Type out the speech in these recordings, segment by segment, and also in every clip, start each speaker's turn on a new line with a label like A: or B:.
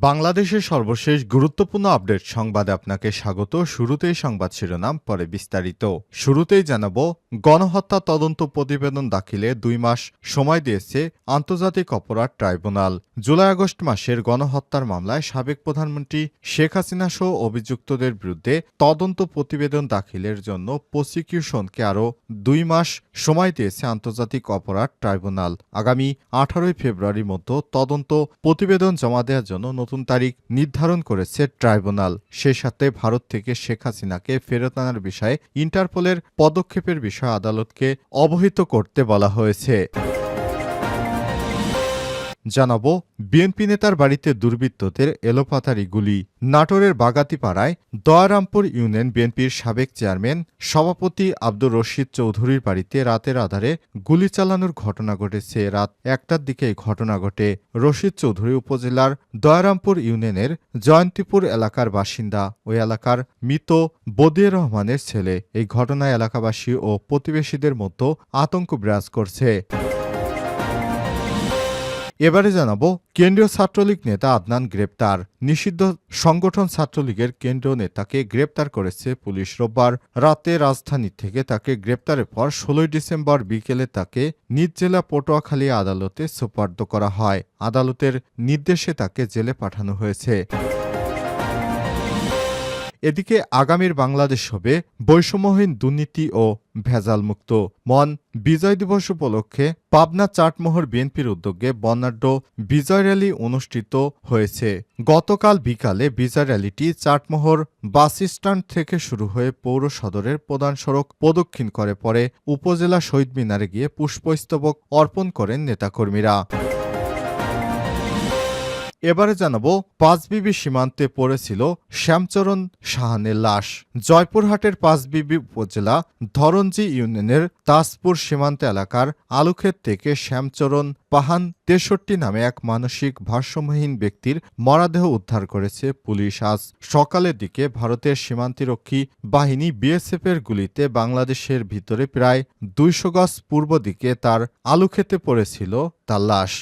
A: বাংলাদেশের সর্বশেষ গুরুত্বপূর্ণ আপডেট সংবাদে আপনাকে স্বাগত। শুরুতেই সংবাদ শিরোনাম, পরে বিস্তারিত। শুরুতেই জানাব, গণহত্যা তদন্ত প্রতিবেদন দাখিলে দুই মাস সময় দিয়েছে আন্তর্জাতিক অপরাধ ট্রাইব্যুনাল। জুলাই আগস্ট মাসের গণহত্যার মামলায় সাবেক প্রধানমন্ত্রী শেখ হাসিনা সহ অভিযুক্তদের বিরুদ্ধে তদন্ত প্রতিবেদন দাখিলের জন্য প্রসিকিউশনকে আরও দুই মাস সময় দিয়েছে আন্তর্জাতিক অপরাধ ট্রাইব্যুনাল। আগামী আঠারোই ফেব্রুয়ারির মধ্যে তদন্ত প্রতিবেদন জমা দেওয়ার জন্য নতুন তারিখ নির্ধারণ করেছে ট্রাইব্যুনাল। সে সাথে ভারত থেকে শেখ হাসিনাকে ফেরত আনার বিষয়ে ইন্টারপোলের পদক্ষেপের বিষয়ে আদালতকে অবহিত করতে বলা হয়েছে। জানাব বিএনপি নেতার বাড়িতে দুর্বৃত্তদের এলোপাতারি গুলি। নাটোরের বাগাতিপাড়ায় দয়ারামপুর ইউনিয়ন বিএনপির সাবেক চেয়ারম্যান সভাপতি আব্দুর রশিদ চৌধুরীর বাড়িতে রাতের আধারে গুলি চালানোর ঘটনা ঘটেছে। রাত একটার দিকে এই ঘটনা ঘটে। রশিদ চৌধুরী উপজেলার দয়ারামপুর ইউনিয়নের জয়ন্তীপুর এলাকার বাসিন্দা। ওই এলাকার মৃত বদির রহমানের ছেলে। এই ঘটনায় এলাকাবাসী ও প্রতিবেশীদের মধ্যে আতঙ্ক বিরাজ করছে। এবারে জানাব, কেন্দ্রীয় ছাত্রলীগ নেতা আদনান গ্রেপ্তার। নিষিদ্ধ সংগঠন ছাত্রলীগের কেন্দ্রীয় নেতাকে গ্রেপ্তার করেছে পুলিশ রোববার রাতে রাজধানী থেকে তাকে গ্রেপ্তারের পর ষোলোই ডিসেম্বর বিকেলে তাকে নিজ জেলা পটুয়াখালী আদালতে সোপার্দ করা হয়। আদালতের নির্দেশে তাকে জেলে পাঠানো হয়েছে। এদিকে আগামীর বাংলাদেশ হবে বৈষম্যহীন, দুর্নীতি ও ভেজালমুক্ত। মন বিজয় দিবস উপলক্ষে পাবনা চাটমোহর বিএনপির উদ্যোগে বর্ণাঢ্য বিজয় র্যালি অনুষ্ঠিত হয়েছে। গতকাল বিকালে বিজয় র্যালিটি চাটমোহর বাস স্ট্যান্ড থেকে শুরু হয়ে পৌর সদরের প্রধান সড়ক প্রদক্ষিণ করে পরে উপজেলা শহীদ মিনারে গিয়ে পুষ্পস্তবক অর্পণ করেন নেতাকর্মীরা। এবারে জানাব, পাঁচবিবি সীমান্তে পড়েছিল শ্যামচরণ সাহানের লাশ। জয়পুরহাটের পাঁচবিবি উপজেলা ধরঞ্জি ইউনিয়নের তাজপুর সীমান্ত এলাকার আলুক্ষেত থেকে শ্যামচরণ পাহান তেষট্টি নামে এক মানসিক ভারসাম্যহীন ব্যক্তির মরাদেহ উদ্ধার করেছে পুলিশ। আজ সকালের দিকে ভারতের সীমান্তিরক্ষী বাহিনী বিএসএফের গুলিতে বাংলাদেশের ভিতরে প্রায় দুইশো গজ পূর্ব দিকে তার আলুক্ষেতে পড়েছিল তার লাশ।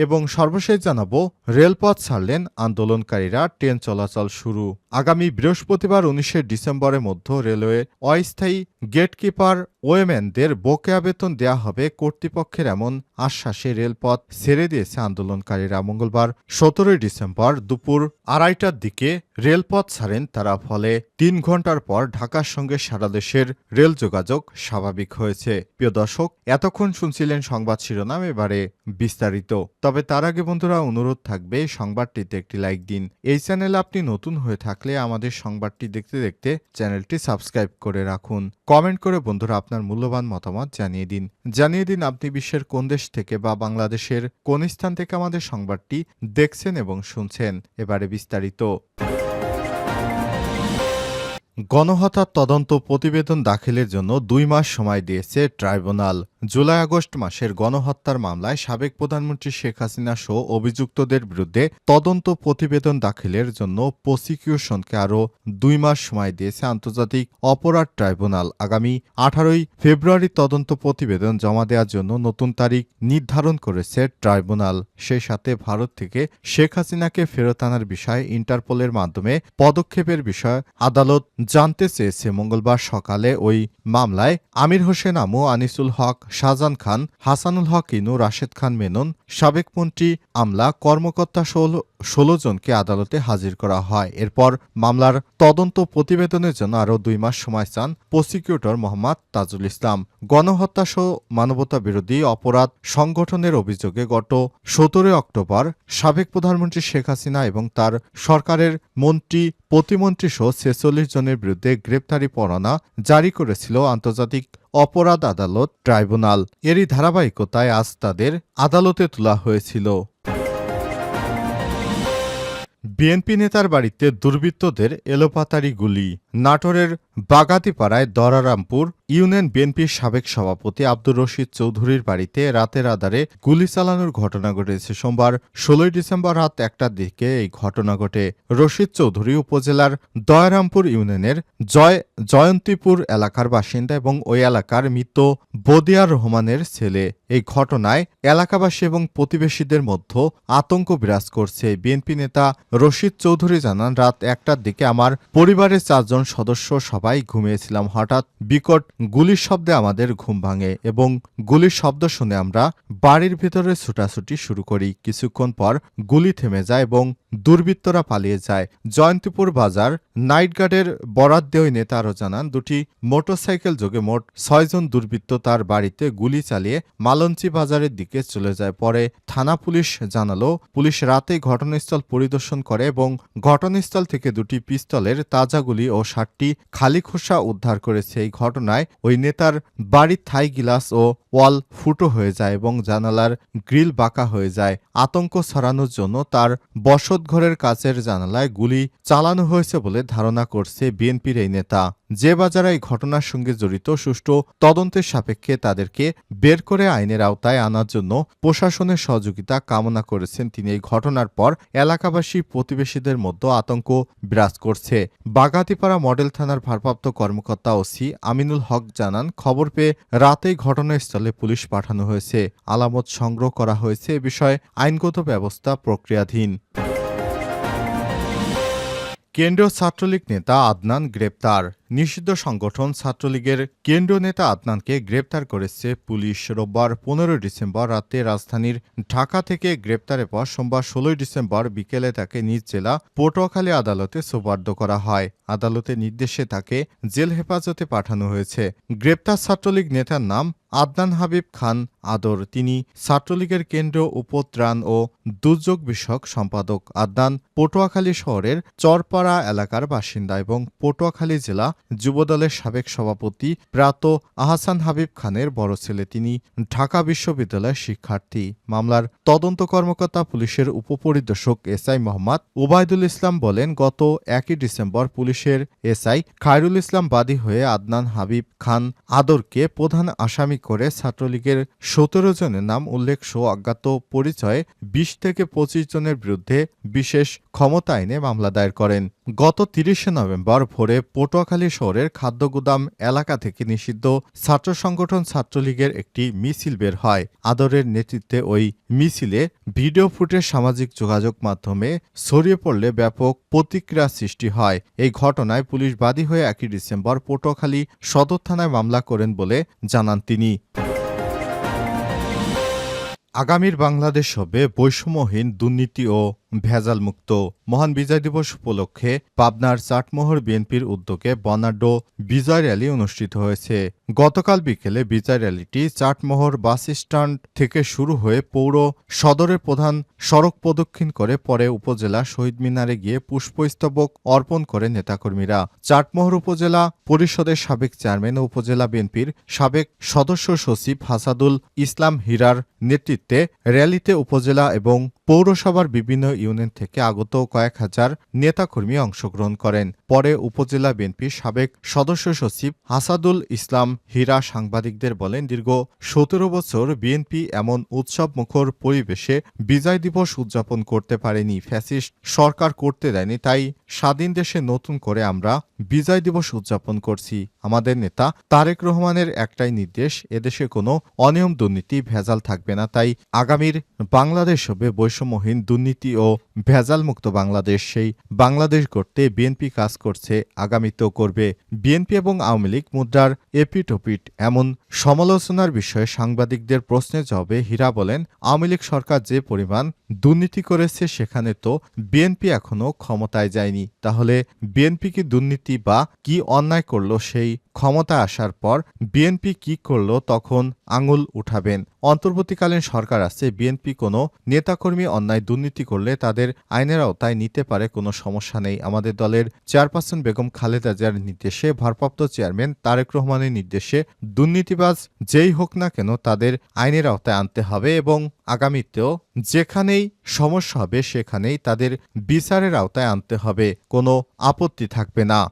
A: এবং সর্বশেষ জানাব, রেলপথ ছাড়লেন আন্দোলনকারীরা ট্রেন চলাচল শুরু। আগামী বৃহস্পতিবার উনিশে ডিসেম্বরের মধ্যে রেলওয়ে অস্থায়ী গেটকিপার ওয়েম্যানদের বকেয়া বেতন দেয়া হবে কর্তৃপক্ষের এমন আশ্বাসে রেলপথ ছেড়ে দিয়েছে আন্দোলনকারীরা। মঙ্গলবার সতেরোই ডিসেম্বর দুপুর আড়াইটার দিকে রেলপথ ছাড়েন তারা, ফলে তিন ঘণ্টার পর ঢাকার সঙ্গে সারা দেশের রেল যোগাযোগ স্বাভাবিক হয়েছে। প্রিয় দর্শক, এতক্ষণ শুনছিলেন সংবাদ শিরোনাম, এবারে বিস্তারিত। তবে তার আগে বন্ধুরা, অনুরোধ থাকবে সংবাদটিতে একটি লাইক দিন। এই চ্যানেলে আপনি নতুন হয়ে থাকলে আমাদের সংবাদটি দেখতে দেখতে চ্যানেলটি সাবস্ক্রাইব করে রাখুন। কমেন্ট করে বন্ধুরা আপনার মূল্যবান মতামত জানিয়ে দিন। জানিয়ে দিন আপনি বিশ্বের কোন দেশ থেকে বা বাংলাদেশের কোন স্থান থেকে আমাদের সংবাদটি দেখছেন এবং শুনছেন। এবারে বিস্তারিত। গণহত্যার তদন্ত প্রতিবেদন দাখিলের জন্য দুই মাস সময় দিয়েছে ট্রাইব্যুনাল। জুলাই আগস্ট মাসের গণহত্যার মামলায় সাবেক প্রধানমন্ত্রী শেখ হাসিনা সহ অভিযুক্তদের বিরুদ্ধে তদন্ত প্রতিবেদন দাখিলের জন্য প্রসিকিউশনকে আরও দুই মাস সময় দিয়েছে আন্তর্জাতিক অপরাধ ট্রাইব্যুনাল। আগামী আঠারোই ফেব্রুয়ারি তদন্ত প্রতিবেদন জমা দেওয়ার জন্য নতুন তারিখ নির্ধারণ করেছে ট্রাইব্যুনাল। সেই সাথে ভারত থেকে শেখ হাসিনাকে ফেরত আনার বিষয়ে ইন্টারপোলের মাধ্যমে পদক্ষেপের বিষয়ে আদালত জানতে চেয়েছে। মঙ্গলবার সকালে ওই মামলায় আমির হোসেন আমু, আনিসুল হক শাহজাহান খান হাসানুল হক ইনু রাশেদ খান মেনন সাবেক মন্ত্রী আমলা কর্মকর্তা ষোলো জনকে আদালতে হাজির করা হয়। এরপর মামলার তদন্ত প্রতিবেদনের জন্য আরও দুই মাস সময় চান প্রসিকিউটর মোহাম্মদ তাজুল ইসলাম। গণহত্যা সহ মানবতা বিরোধী অপরাধ সংগঠনের অভিযোগে গত সতেরোই অক্টোবর সাবেক প্রধানমন্ত্রী শেখ হাসিনা এবং তার সরকারের মন্ত্রী, প্রতিমন্ত্রী সহ ছেচল্লিশ জনের বিরুদ্ধে গ্রেপ্তারি পরোয়ানা জারি করেছিল আন্তর্জাতিক অপরাধ আদালত ট্রাইব্যুনাল। এরই ধারাবাহিকতায় আজ তাদের আদালতে তোলা হয়েছিল। বিএনপি নেতার বাড়িতে দুর্বৃত্তদের এলোপাতারি গুলি। নাটোরের বাগাতিপাড়ায় দরারামপুর ইউনিয়ন বিএনপির সাবেক সভাপতি আব্দুর রশিদ চৌধুরীর বাড়িতে রাতের আধারে গুলি চালানোর ঘটনা ঘটেছে। সোমবার ষোলোই ডিসেম্বর রাত একটার দিকে এই ঘটনা ঘটে। রশিদ চৌধুরী উপজেলার দয়ারামপুর ইউনিয়নের জয় জয়ন্তীপুর এলাকার বাসিন্দা এবং ওই এলাকার মৃত বদিয়ার রহমানের ছেলে। এই ঘটনায় এলাকাবাসী এবং প্রতিবেশীদের মধ্যে আতঙ্ক বিরাজ করছে। বিএনপি নেতা রশিদ চৌধুরী জানান, রাত একটার দিকে আমার পরিবারের চারজন সদস্য সবাই ঘুমিয়েছিলাম। হঠাৎ বিকট গুলির শব্দে আমাদের ঘুম ভাঙে এবং গুলির শব্দ শুনে আমরা বাড়ির ভিতরে ছুটাছুটি শুরু করি। কিছুক্ষণ পর গুলি থেমে যায় এবং দুর্বৃত্তরা পালিয়ে যায়। জয়ন্তীপুর বাজার নাইট গার্ডের বরাত দেওয়া নেতা আরও জানান দুটি মোটরসাইকেল যোগে মোট ছয়জন দুর্বৃত্ত তার বাড়িতে গুলি চালিয়ে মালঞ্চি বাজারের দিকে চলে যায়। পরে থানা পুলিশ জানালো, পুলিশ রাতেই ঘটনাস্থল পরিদর্শন করে এবং ঘটনাস্থল থেকে দুটি পিস্তলের তাজা গুলি ও ষাটটি খালি খোসা উদ্ধার করেছে। এই ঘটনায় ওই নেতার বাড়ির থাই গিলাস ও ওয়াল ফুটো হয়ে যায় এবং জানালার গ্রিল বাঁকা হয়ে যায়। আতঙ্ক ছড়ানোর জন্য তার বসতঘরের কাছের জানালায় গুলি চালানো হয়েছে বলে ধারণা করছে বিএনপির এই নেতা। যে বাজারে এই ঘটনার সঙ্গে জড়িত সুষ্ঠু তদন্তের সাপেক্ষে তাদেরকে বের করে আইনের আওতায় আনার জন্য প্রশাসনের সহযোগিতা কামনা করেছেন তিনি। এই ঘটনার পর এলাকাবাসী প্রতিবেশীদের মধ্যে আতঙ্ক বিরাজ করছে। বাগাতিপাড়া মডেল থানার ভারপ্রাপ্ত কর্মকর্তা ওসি আমিনুল হক জানান, খবর পেয়ে রাতেই ঘটনাস্থলে পুলিশ পাঠানো হয়েছে। আলামত সংগ্রহ করা হয়েছে এ বিষয়ে আইনগত ব্যবস্থা প্রক্রিয়াধীন। কেন্দ্রীয় ছাত্রলীগ নেতা আদনান গ্রেপ্তার। নিষিদ্ধ সংগঠন ছাত্রলীগের কেন্দ্রীয় নেতা আদনানকে গ্রেপ্তার করেছে পুলিশ। রোববার পনেরো ডিসেম্বর রাতে রাজধানীর ঢাকা থেকে গ্রেপ্তারের পর সোমবার ষোলোই ডিসেম্বর বিকেলে তাকে নিজ জেলা পটুয়াখালী আদালতে সোপার্দ করা হয়। আদালতের নির্দেশে তাকে জেল হেফাজতে পাঠানো হয়েছে। গ্রেপ্তার ছাত্রলীগ নেতার নাম আদনান হাবিব খান আদর। তিনি ছাত্রলীগের কেন্দ্রীয় উপত্রাণ ও দুর্যোগ বিষয়ক সম্পাদক। আদনান পটুয়াখালী শহরের চরপাড়া এলাকার বাসিন্দা এবং পটুয়াখালী জেলা যুবদলের সাবেক সভাপতি প্রাত আহসান হাবিব খানের বড় ছেলে, তিনি ঢাকা বিশ্ববিদ্যালয়ের শিক্ষার্থী। মামলার তদন্ত কর্মকর্তা পুলিশের উপপরিদর্শক এসআই মোহাম্মদ ওবায়দুল ইসলাম বলেন, গত একই ডিসেম্বর পুলিশের এসআই খায়রুল ইসলাম বাদী হয়ে আদনান হাবিব খান আদরকে প্রধান আসামি করে ছাত্রলীগের সতেরো জনের নাম উল্লেখ সহ অজ্ঞাত পরিচয়ে বিশ থেকে পঁচিশ জনের বিরুদ্ধে বিশেষ ক্ষমতা আইনে মামলা দায়ের করেন। গত তিরিশে নভেম্বর ভোরে পটুয়াখালী শহরের খাদ্যগুদাম এলাকা থেকে নিষিদ্ধ ছাত্র সংগঠন ছাত্রলীগের একটি মিছিল বের হয়। আদরের নেতৃত্বে ওই মিছিলে ভিডিও ফুটেজ, সামাজিক যোগাযোগ মাধ্যমে ছড়িয়ে পড়লে ব্যাপক প্রতিক্রিয়া সৃষ্টি হয়। এই ঘটনায় পুলিশ বাদী হয়ে একই ডিসেম্বর পটুয়াখালী সদর থানায় মামলা করেন বলে জানান তিনি। আগামীর বাংলাদেশ হবে বৈষম্যহীন দুর্নীতি ও ভেজালমুক্ত মহান বিজয় দিবস উপলক্ষে পাবনার চাটমোহর বিএনপির উদ্যোগে বর্ণাঢ্য বিজয় র্যালি অনুষ্ঠিত হয়েছে। গতকাল বিকেলে বিজয় র্যালিটি চাটমোহর বাস স্ট্যান্ড থেকে শুরু হয়ে পৌর সদরের প্রধান সড়ক প্রদক্ষিণ করে পরে উপজেলা শহীদ মিনারে গিয়ে পুষ্পস্তবক অর্পণ করে নেতাকর্মীরা। চাটমোহর উপজেলা পরিষদের সাবেক চেয়ারম্যান ও উপজেলা বিএনপির সাবেক সদস্য সচিব হাসাদুল ইসলাম হীরার নেতৃত্বে র্যালিতে উপজেলা এবং পৌরসভার বিভিন্ন ইউনিয়ন থেকে আগত কয়েক হাজার নেতাকর্মী অংশগ্রহণ করেন। পরে উপজেলা বিএনপির সাবেক সদস্য সচিব হাসাদুল ইসলাম হীরা সাংবাদিকদের বলেন, দীর্ঘ সতেরো বছর বিএনপি এমন উৎসব মুখর পরিবেশে বিজয় দিবস উদযাপন করতে পারেনি। ফ্যাসিস্ট সরকার করতে দেয়নি, তাই স্বাধীন দেশে নতুন করে আমরা বিজয় দিবস উদযাপন করছি। আমাদের নেতা তারেক রহমানের একটাই নির্দেশ, এদেশে কোনো অনিয়ম দুর্নীতি ভেজাল থাকবে না। তাই আগামীর বাংলাদেশ হবে বৈষম্যহীন দুর্নীতি ও ভেজাল মুক্ত বাংলাদেশ, সেই বাংলাদেশ গড়তে বিএনপি কাজ করছে, আগামীতেও করবে। বিএনপি এবং আওয়ামী লীগ মুদ্রার এপিটোপিট এমন সমালোচনার বিষয়ে সাংবাদিকদের প্রশ্নের জবাবে হীরা বলেন, আওয়ামী লীগ সরকার যে পরিমাণ দুর্নীতি করেছে সেখানে তো বিএনপি এখনও ক্ষমতায় যায়নি। তাহলে বিএনপি কি দুর্নীতি বা কি অন্যায় করল সেই ক্ষমতা আসার পর বিএনপি কি করল তখন আঙুল উঠাবেন। অন্তর্বর্তীকালীন সরকার আছে, বিএনপি কোনো নেতাকর্মী অন্যায় দুর্নীতি করলে তাদের আইনের আওতায় নিতে পারে, কোনো সমস্যা নেই। আমাদের দলের চেয়ারপারসন বেগম খালেদা জিয়ার নির্দেশে ভারপ্রাপ্ত চেয়ারম্যান তারেক রহমানের নির্দেশে দুর্নীতিবাজ যেই হোক না কেন তাদের আইনের আওতায় আনতে হবে এবং আগামীতেও যেখানেই সমস্যা হবে সেখানেই তাদের বিচারের আওতায় আনতে হবে। কোনো আপত্তি থাকবে না।